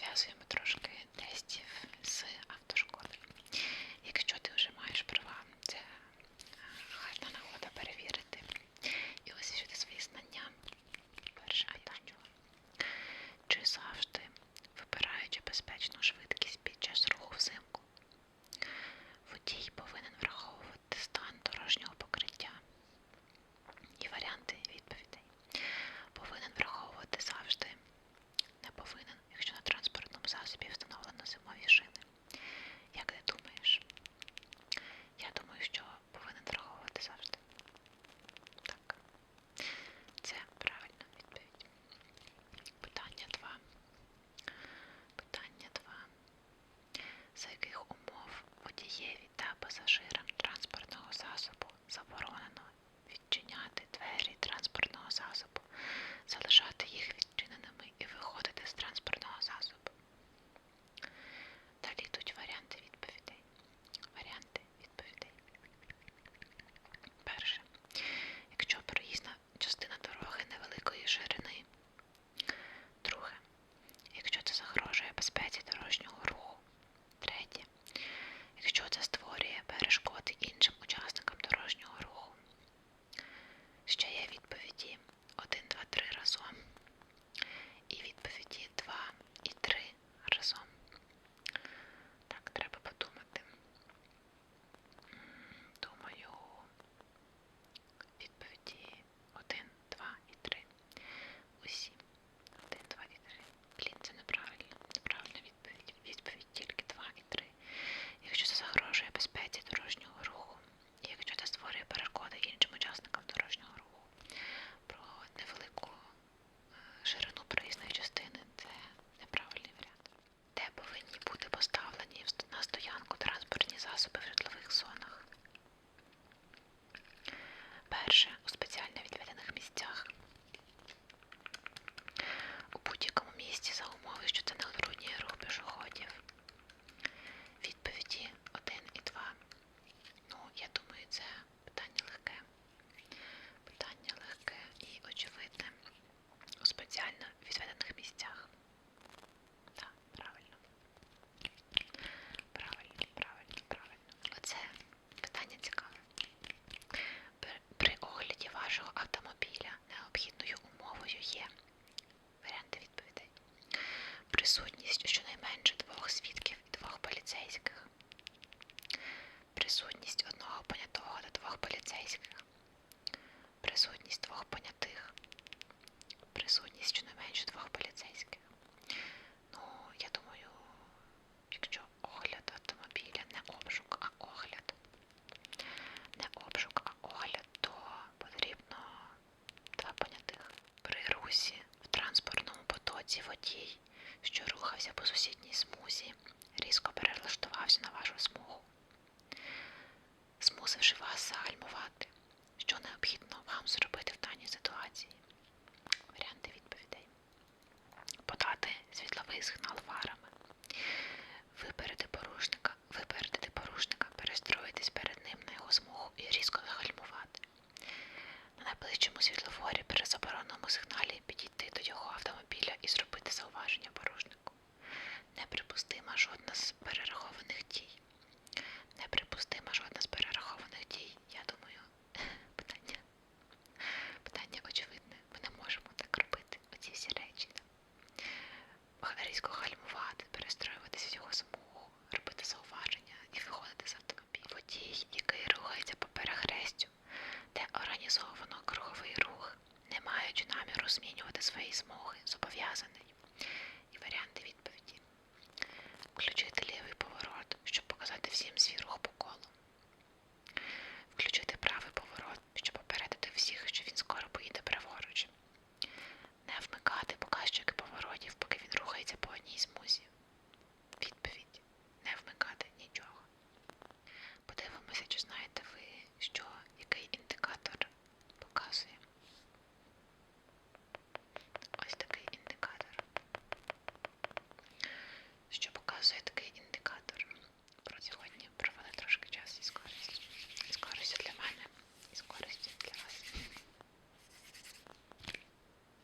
desde. поліцейських, присутність двох понятих, присутність щонайменше двох поліцейських. Ну, я думаю, якщо огляд автомобіля, не обшук, а огляд, не обшук, а огляд, то потрібно два понятих. При русі в транспортному потоці водій, що рухався по сусідній смузі, різко перелаштувався на вашу смугу змусивши вас загальмувати. Що необхідно вам зробити? маючи намір розмінювати свої змоги, зобов'язаний. І варіанти відповіді включити лівий поворот, щоб показати всім свій рух по